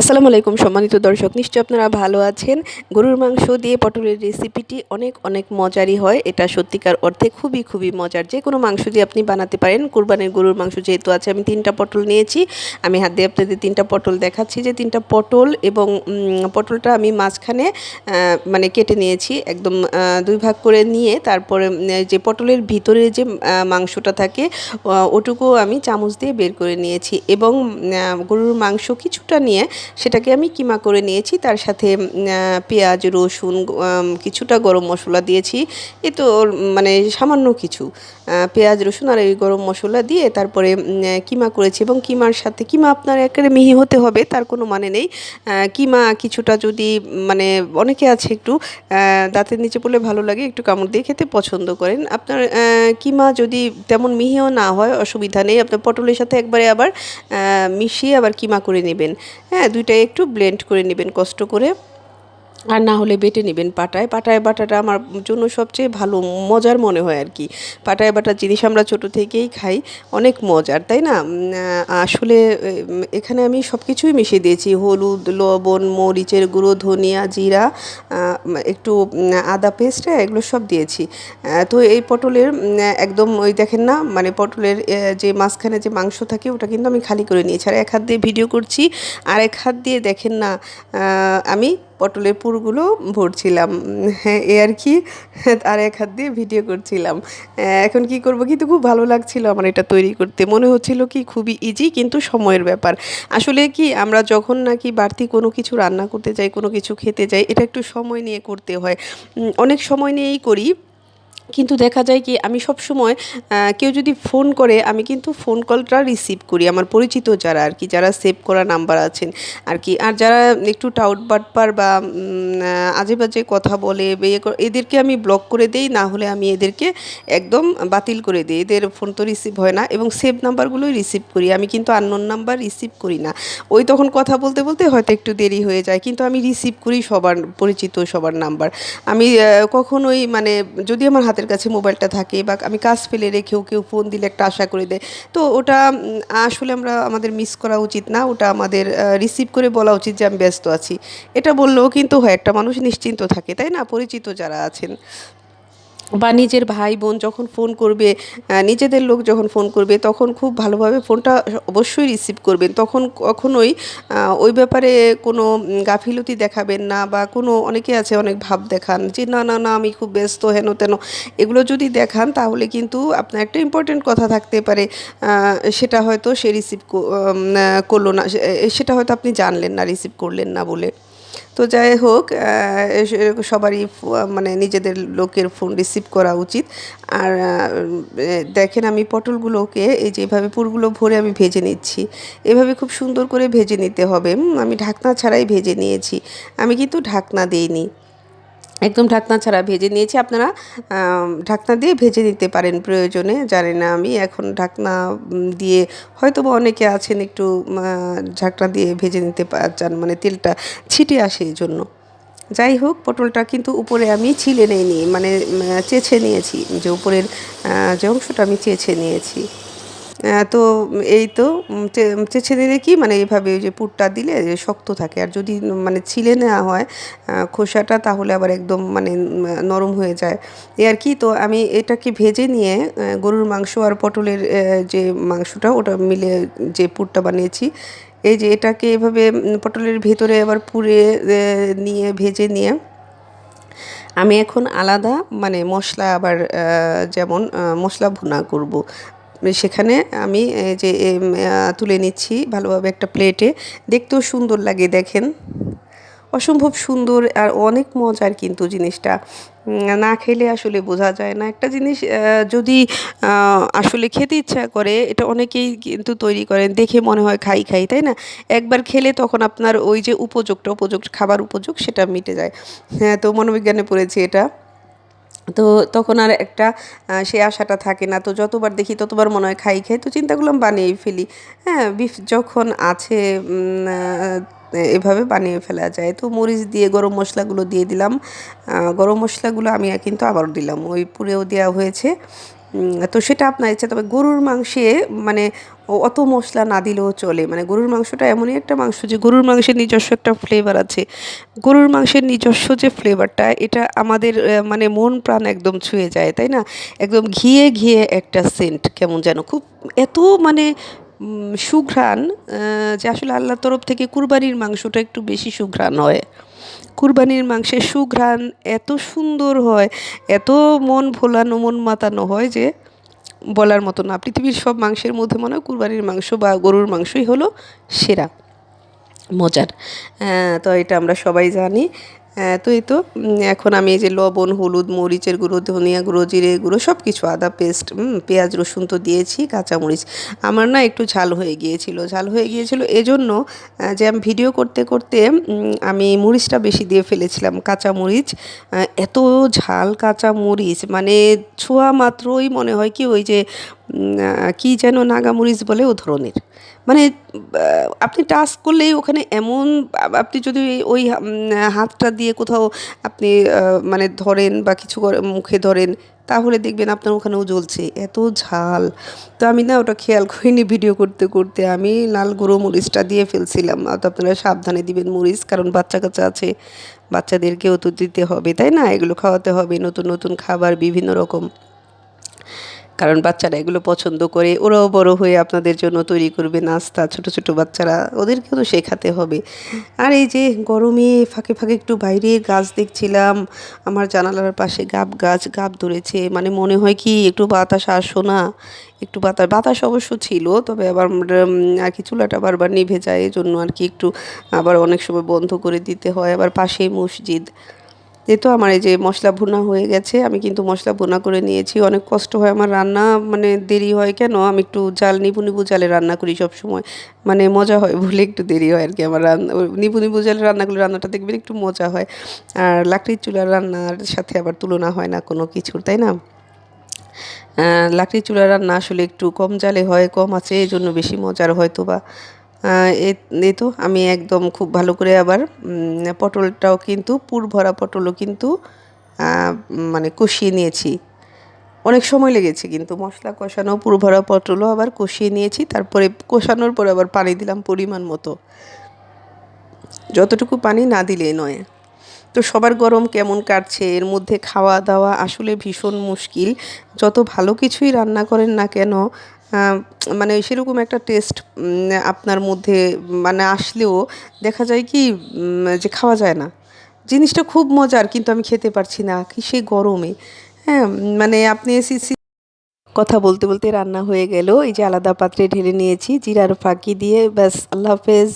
আসসালামু আলাইকুম সম্মানিত দর্শক, নিশ্চয়ই আপনারা ভালো আছেন। গরুর মাংস দিয়ে পটলের রেসিপিটি অনেক অনেক মজারই হয়। এটা সত্যিকার অর্থে খুবই খুবই মজার। যে কোনো মাংস দিয়ে আপনি বানাতে পারেন। কোরবানির গরুর মাংস যেহেতু আছে, আমি তিনটা পটল নিয়েছি। আমি হাত দিয়ে আপনাদের তিনটা পটল দেখাচ্ছি। যে তিনটা পটল এবং পটলটা আমি মাঝখানে মানে কেটে নিয়েছি। একদম দুই ভাগ করে নিয়ে তারপরে যে পটলের ভিতরে যে মাংসটা থাকে ওটুকু আমি চামচ দিয়ে বের করে নিয়েছি। এবং গরুর মাংস কিছুটা নিয়ে সেটাকে আমি কিমা করে নিয়েছি। তার সাথে পেঁয়াজ, রসুন কিছুটা গরম মশলা দিয়েছি। এ তো মানে সামান্য কিছু। পেঁয়াজ, রসুন আর এই গরম মশলা দিয়ে তারপরে কিমা করেছি এবং কিমার সাথে, কিমা আপনার একেবারে মিহি হতে হবে, তার কোনো মানে নেই। কিমা কিছুটা যদি মানে অনেকে আছে একটু দাঁতের নিচে পড়লে ভালো লাগে, একটু কামড় দিয়ে খেতে পছন্দ করেন। আপনার কিমা যদি তেমন মিহিও না হয়, অসুবিধা নেই। আপনার পটলের সাথে একবারে আবার মিশিয়ে আবার কিমা করে নেবেন। হ্যাঁ দুইটাই একটু ব্লেন্ড করে নেবেন কষ্ট করে। আর না হলে বেটে নেবেন পাটায়। পাটায় বাটাটা আমার জন্য সবচেয়ে ভালো, মজার মনে হয় আর কি। পাটায় বাটার জিনিস আমরা ছোটো থেকেই খাই, অনেক মজার, তাই না? আসলে এখানে আমি সব কিছুই মিশিয়ে দিয়েছি। হলুদ, লবণ, মরিচের গুঁড়ো, ধনিয়া, জিরা একটু আদা পেস্ট এগুলো সব দিয়েছি। তো এই পটলের একদম ওই দেখেন না মানে পটলের যে মাঝখানে যে মাংস থাকে, ওটা কিন্তু আমি খালি করে নিয়েছি। আর এক হাত দিয়ে ভিডিও করছি, আর এক হাত দিয়ে দেখেন না আমি পটলের পুরগুলো ভরছিলাম। হ্যাঁ এ আর কি আর এক হাত দিয়ে ভিডিও করছিলাম। এখন কি করব? কিন্তু খুব ভালো লাগছিল আমার এটা তৈরি করতে। মনে হচ্ছিল কি খুবই ইজি কিন্তু সময়ের ব্যাপার। আসলে কি, আমরা যখন নাকি বাড়তি কোনো কিছু রান্না করতে যাই, কোনো কিছু খেতে যাই, এটা একটু সময় নিয়ে করতে হয়। অনেক সময় নিয়েই করি। কিন্তু দেখা যায় কি, আমি সব সময় কেউ যদি ফোন করে, আমি কিন্তু ফোন কলটা রিসিভ করি। আমার পরিচিত যারা আর কি, যারা সেভ করা নাম্বার আছেন আর কি। আর যারা একটু টাউট বাটপার বা আজে বাজে কথা বলে ইয়ে এদেরকে আমি ব্লক করে দেই, না হলে আমি এদেরকে একদম বাতিল করে দিই। এদের ফোন তো রিসিভ হয় না এবং সেভ নাম্বারগুলোই রিসিভ করি। আমি কিন্তু আননোন নাম্বার রিসিভ করি না। ওই তখন কথা বলতে বলতে হয়তো একটু দেরি হয়ে যায়, কিন্তু আমি রিসিভ করি সবার পরিচিত সবার নাম্বার আমি কখনোই মানে যদি আমার হাতের কাছে মোবাইলটা থাকে বা আমি কাজ ফেলে রেখেও কেউ ফোন দিলে একটা আশা করে দেয়। তো ওটা আসলে আমরা আমাদের মিস করা উচিত না। ওটা আমাদের রিসিভ করে বলা উচিত যে আমি ব্যস্ত আছি। এটা বললেও কিন্তু হয়, একটা মানুষ নিশ্চিন্ত থাকে, তাই না? পরিচিত যারা আছেন। বা নিজের ভাই বোন যখন ফোন করবে নিজেদের লোক যখন ফোন করবে, তখন খুব ভালোভাবে ফোনটা অবশ্যই রিসিভ করবেন। তখন কখনোই ওই ব্যাপারে কোনো গাফিলতি দেখাবেন না বা কোনো অনেকে আছে অনেক ভাব দেখান যে, না না না, আমি খুব ব্যস্ত, হেন তেন। এগুলো যদি দেখান তাহলে কিন্তু আপনার একটা ইম্পর্টেন্ট কথা থাকতে পারে। সেটা হয়তো সে রিসিভ করল না সেটা হয়তো আপনি জানলেন না রিসিভ করলেন না বলে। তো যাই হোক সবারই মানে নিজেদের লোকের ফোন রিসিভ করা উচিত। আর দেখেন আমি পটলগুলোকে এই যে এভাবে পুরগুলো ভরে আমি ভেজে নিচ্ছি। এভাবে খুব সুন্দর করে ভেজে নিতে হবে। আমি ঢাকনা ছাড়াই ভেজে নিয়েছি। আমি কিন্তু ঢাকনা দিইনি। একদম ঢাকনা ছাড়া ভেজে নিয়েছি। আপনারা ঢাকনা দিয়ে ভেজে নিতে পারেন প্রয়োজনে, জানি না আমি। এখন ঢাকনা দিয়ে হয়তো বা অনেকে আছেন একটু ঢাকনা দিয়ে ভেজে নিতে চান মানে তেলটা ছিটে আসে এই জন্য যাই হোক, পটলটা কিন্তু উপরে আমি ছিলে নিইনি মানে চেঁচে নিয়েছি। যে উপরের যে অংশটা আমি চেঁচে নিয়েছি। তো এই তো উম, চে- চেঁচে নিলে কি? মানে এইভাবে ওই যে পুরটা দিলে শক্ত থাকে। আর যদি মানে ছিলে নেওয়া হয় খোসাটা তাহলে আবার একদম মানে নরম হয়ে যায়। এ আর কি তো আমি এটাকে ভেজে নিয়ে গরুর মাংস আর পটলের যে মাংসটা ওটা মিলে যে পুরটা বানিয়েছি এই যে এটাকে এভাবে পটলের ভেতরে আবার পুড়ে নিয়ে ভেজে নিয়ে আমি এখন আলাদা মানে মশলা আবার যেমন মশলা ভুনা করব। সেখানে আমি যে তুলে নিচ্ছি ভালোভাবে একটা প্লেটে। দেখতেও সুন্দর লাগে, দেখেন। অসম্ভব সুন্দর আর অনেক মজার কিন্তু জিনিসটা। না খেলে আসলে বোঝা যায় না। একটা জিনিস যদি আসলে খেতে ইচ্ছা করে, এটা অনেকেই কিন্তু তৈরি করেন। দেখে মনে হয় খাই খাই, তাই না? একবার খেলে তখন আপনার ওই যে উপযোগটা উপযোগ খাবার উপযোগ সেটা মিটে যায়। হ্যাঁ তো মনোবিজ্ঞানে পড়েছি এটা। তো তখন আর একটা সেই আশাটা থাকে না। তো যতবার দেখি ততবার মনে হয় খাই খাই, তো চিন্তাগুলো করলাম বানিয়েই ফেলি। হ্যাঁ বিফ যখন আছে এভাবে বানিয়ে ফেলা যায়। তো মরিচ দিয়ে, গরম মশলাগুলো দিয়ে দিলাম। গরম মশলাগুলো আমি কিন্তু আবার দিলাম। ওই পুরেও দেওয়া হয়েছে। তো সেটা আপনার ইচ্ছা। তবে গরুর মাংসে মানে অত মশলা না দিলেও চলে। মানে গরুর মাংসটা এমনই একটা মাংস যে, গরুর মাংসের নিজস্ব একটা ফ্লেভার আছে। গরুর মাংসের নিজস্ব যে ফ্লেভারটা এটা আমাদের মানে মন প্রাণ একদম ছুঁয়ে যায়, তাই না? একদম ঘিয়ে ঘিয়ে একটা সেন্ট কেমন যেন। খুব এত মানে সুঘ্রাণ যে আসলে আল্লাহর তরফ থেকে কুরবানির মাংসটা একটু বেশি সুঘ্রাণ হয়। কুরবানির মাংসের সুঘ্রাণ এত সুন্দর হয়, এত মন ভোলানো, মন মাতানো হয় যে বলার মতো না। পৃথিবীর সব মাংসের মধ্যে মনে হয় কুরবানির মাংস বা গরুর মাংসই হলো সেরা, মজার। তো এটা আমরা সবাই জানি। তো এই তো এখন আমি এই যে লবণ, হলুদ, মরিচের গুঁড়ো, ধনিয়া গুঁড়ো, জিরে গুঁড়ো সব কিছু আদা পেস্ট পেঁয়াজ, রসুন তো দিয়েছি, কাঁচামরিচ। আমার না একটু ঝাল হয়ে গিয়েছিল, ঝাল হয়ে গিয়েছিল এজন্য যে আমি ভিডিও করতে করতে আমি মরিচটা বেশি দিয়ে ফেলেছিলাম, কাঁচামরিচ। এত ঝাল কাঁচা মরিচ মানে ছোঁয়া মাত্রই মনে হয় কি ওই যে কি যেন নাগামরিচ বলে ও ধরনের। মানে আপনি টাচ করলেই ওখানে এমন আপনি যদি ওই হাতটা দিয়ে কোথাও আপনি মানে ধরেন বা কিছু মুখে ধরেন, তাহলে দেখবেন আপনার ওখানেও জ্বলছে, এত ঝাল। তো আমি না ওটা খেয়াল করিনি ভিডিও করতে করতে। আমি লাল গুঁড়ো মরিচটা দিয়ে ফেলছিলাম। আর তো আপনারা সাবধানে দিবেন মরিচ, কারণ বাচ্চা কাচ্চা আছে, বাচ্চাদেরকেও তো দিতে হবে, তাই না? এগুলো খাওয়াতে হবে, নতুন নতুন খাবার, বিভিন্ন রকম। কারণ বাচ্চারা এগুলো পছন্দ করে, ওরাও বড় হয়ে আপনাদের জন্য তৈরি করবে নাস্তা, ছোট ছোট বাচ্চারা, ওদেরকেও তো শেখাতে হবে। আর এই যে গরমে ফাঁকে ফাঁকে একটু বাইরে গাছ দেখছিলাম, আমার জানালার পাশে গাব গাছ, গাব ধরেছে মানে মনে হয় কি একটু বাতাস আসো না, একটু বাতাস বাতাস অবশ্য ছিল, তবে আবার আর কি চুলাটা বারবার নিভে যায় এই জন্য আর কি একটু আবার অনেক সময় বন্ধ করে দিতে হয়, আবার পাশেই মসজিদ। এই তো আমার এই যে মশলা ভুনা হয়ে গেছে আমি কিন্তু মশলা ভুনা করে নিয়েছি। অনেক কষ্ট হয় আমার রান্না মানে দেরি হয় কেন? আমি একটু জাল নিবু নিবু জালে রান্না করি সব সময় মানে মজা হয় বলে একটু দেরি হয় আর কি আমার রান্না নিবু নিবু জালে রান্না করলে রান্নাটা দেখবেন একটু মজা হয়। আর লাকড়ির চুলার রান্নার সাথে আবার তুলনা হয় না কোনো কিছুর তাই না? আহ, লাকড়ির চুলার রান্না আসলে একটু কম জালে হয় কম আছে এই জন্য বেশি মজার হয়তো বা এ- তো আমি একদম খুব ভালো করে আবার পটলটাও কিন্তু, পুর ভরা পটলও কিন্তু মানে কষিয়ে নিয়েছি। অনেক সময় লেগেছে কিন্তু মশলা কষানো, পুর ভরা পটলও আবার কষিয়ে নিয়েছি, তারপরে কষানোর পরে আবার পানি দিলাম পরিমাণ মতো। যতটুকু পানি না দিলেই নয়। তো সবার গরম কেমন কাটছে, এর মধ্যে খাওয়া দাওয়া আসলে ভীষণ মুশকিল। যত ভালো কিছুই রান্না করেন না কেন মানে সেরকম একটা টেস্ট আপনার মধ্যে মানে আসলেও দেখা যায় কি যে খাওয়া যায় না। জিনিসটা খুব মজার, কিন্তু আমি খেতে পারছি না, কি সেই গরমে। হ্যাঁ মানে আপনি এসি কথা বলতে বলতে রান্না হয়ে গেল, এই যে আলাদা পাত্রে ঢেলে নিয়েছি, জিরার ফাঁকি দিয়ে, ব্যাস, আল্লাহ হাফেজ।